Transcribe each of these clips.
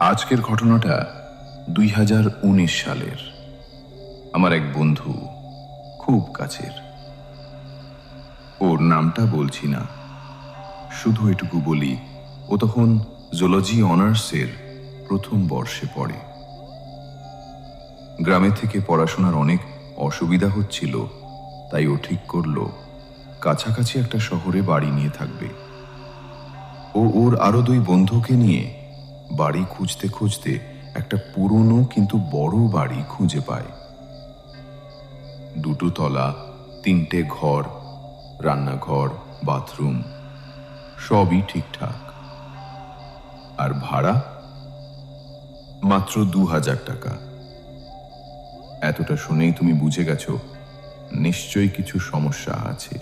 আজকের ঘটনাটা দুই হাজার উনিশ সালের। আমার এক বন্ধু খুব কাছের। ওর নামটা বলছি না। শুধু এটুকু বলি, ও তখন জুলজি অনার্সের প্রথম বর্ষে পড়ে। গ্রামে থেকে পড়াশোনার অনেক অসুবিধা হচ্ছিল, তাই ও ঠিক করল, কাছাকাছি একটা শহরে বাড়ি নিয়ে থাকবে। ও ওর আরও দুই বন্ধুকে নিয়ে বাড়ি খুঁজতে খুঁজতে একটা পুরনো কিন্তু বড় বাড়ি খুঁজে পায়। দুটো তলা, তিনটে ঘর, রান্নাঘর, বাথরুম, সবই ঠিকঠাক। আর ভাড়া? মাত্র দু হাজার টাকা। এতটা শুনেই তুমি বুঝে গেছো, নিশ্চয়ই কিছু সমস্যা আছে।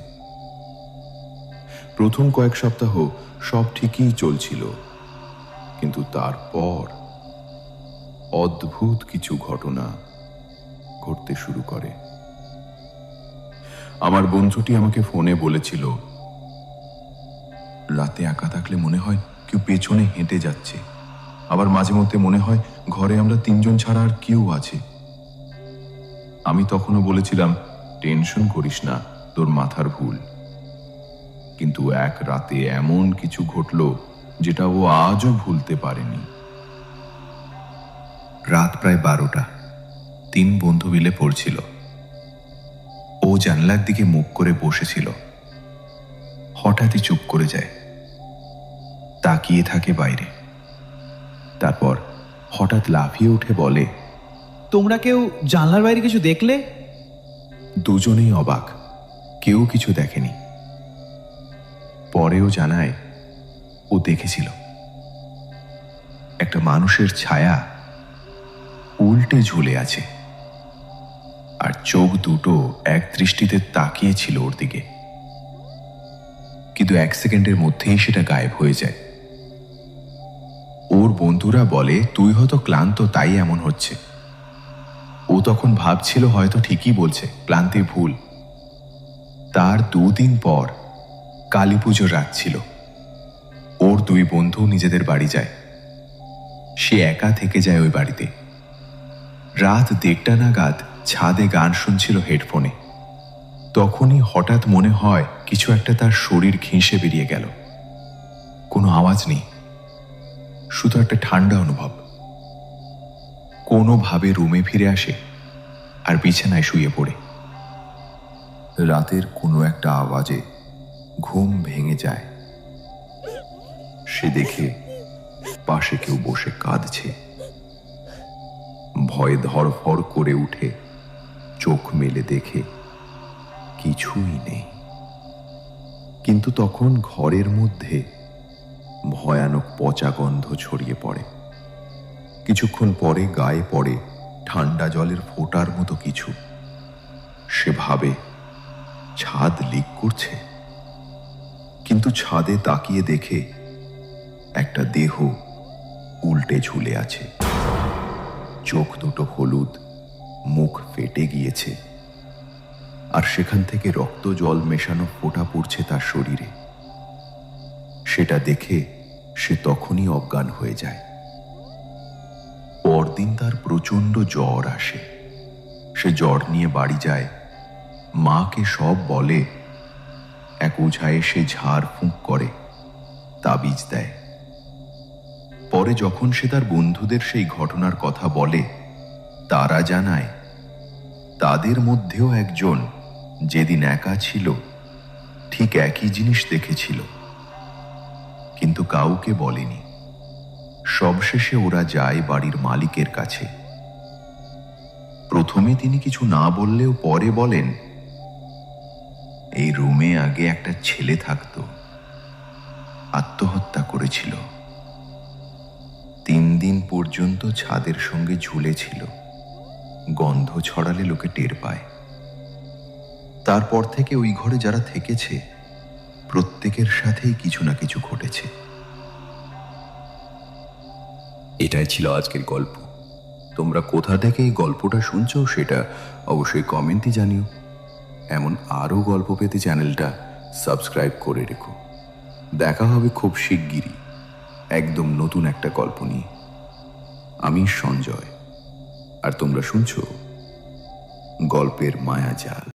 প্রথম কয়েক সপ্তাহ সব ঠিকই চলছিল। কিন্তু তারপর অদ্ভুত কিছু ঘটনা ঘটতে শুরু করে। আমার বন্ধুটি আমাকে ফোনে বলেছিল, রাতে একা থাকলে মনে হয় কেউ পেছনে হেঁটে যাচ্ছে। আবার মাঝে মধ্যে মনে হয় ঘরে আমরা তিনজন ছাড়া আর কেউ আছে। আমি তখনও বলেছিলাম, টেনশন করিস না, তোর মাথার ভুল। কিন্তু এক রাতে এমন কিছু ঘটলো যেটা ও আজও ভুলতে পারেনি। রাত প্রায় বারোটা। তিন বন্ধু মিলে পড়ছিল। ও জানলার দিকে মুখ করে বসেছিল। হঠাৎই চুপ করে যায়। তাকিয়ে থাকে বাইরে। তারপর হঠাৎ লাফিয়ে উঠে বলে তোমরা কেউ জানলার বাইরে কিছু দেখলে? দুজনেই অবাক। কেউ কিছু দেখেনি। পরেও জানায় ও দেখেছিল। একটা মানুষের ছায়া উল্টে ঝুলে আছে। আর চোখ দুটো এক দৃষ্টিতে তাকিয়েছিল ওর দিকে। কিন্তু এক সেকেন্ডের মধ্যেই সেটা গায়েব হয়ে যায়। ওর বন্ধুরা বলে, তুই হয়তো ক্লান্ত, তাই এমন হচ্ছে। ও তখন ভাবছিল, হয়তো ঠিকই বলছে ক্লান্তি ভুল। তার দুদিন পর কালী পুজোর রাত ছিল। ওর দুই বন্ধু নিজেদের বাড়ি যায়। সে একা থেকে যায় ওই বাড়িতে। রাত দেড়টা নাগাদ ছাদে গান শুনছিল হেডফোনে। তখনই হঠাৎ মনে হয় কিছু একটা তার শরীর ঘেঁষে বেরিয়ে গেল। কোনো আওয়াজ নেই। শুধু একটা ঠান্ডা অনুভব। কোনোভাবে রুমে ফিরে আসে আর বিছানায় শুয়ে পড়ে। রাতের কোনো একটা আওয়াজে ঘুম ভেঙে যায়। সে দেখে পাশে কেউ বসে কাঁদছে। ভয়ে ধরফর করে উঠে চোখ মেলে দেখে কিছুই নেই। কিন্তু তখন ঘরের মধ্যে ভয়ানক পচা গন্ধ ছড়িয়ে পড়ে। কিছুক্ষণ পরে গায়ে পড়ে ঠান্ডা জলের ফোঁটার মতো কিছু। সে ভাবে, ছাদ লিক করছে। কিন্তু ছাদে তাকিয়ে দেখে একটা দেহ উল্টে ঝুলে আছে। চোখ দুটো হলুদ, মুখ ফেটে গিয়েছে। আর সেখান থেকে রক্ত জল মেশানো ফোঁটা পড়ছে তার শরীরে। সেটা দেখে সে তখনই অজ্ঞান হয়ে যায়। পরদিন তার প্রচণ্ড জ্বর আসে। সে জ্বর নিয়ে বাড়ি যায়। মাকে সব বলে। এক ওঝা সে ঝাড় ফুঁক করে, তাবিজ দেয়। পরে যখন সে তার বন্ধুদের সেই ঘটনার কথা বলে, তারা জানায়, তাদের মধ্যেও একজন যেদিন একা ছিল, ঠিক একই জিনিস দেখেছিল। কিন্তু কাউকে বলেনি। সবশেষে ওরা যায় বাড়ির মালিকের কাছে। প্রথমে তিনি কিছু না বললেও পরে বলেন, এই রুমে আগে একটা ছেলে থাকতো, আত্মহত্যা করেছিল। পর্যন্ত ছাদের সঙ্গে ঝুলেছিল। গন্ধ ছড়ালে লোকে টের পায়। তারপর থেকে ওই ঘরে যারা থেকেছে, প্রত্যেকের সাথেই কিছু না কিছু ঘটেছে। এটাই ছিল আজকের গল্প। তোমরা কোথা থেকে এই গল্পটা শুনছো সেটা অবশ্যই কমেন্টে জানিও। এমন আরও গল্প পেতে চ্যানেলটা সাবস্ক্রাইব করে রেখো। দেখা হবে খুব শিগগিরই। একদম নতুন একটা গল্প নিয়ে। আমি সঞ্জয়। আর তোমরা শুনছ গল্পের মায়াজাল।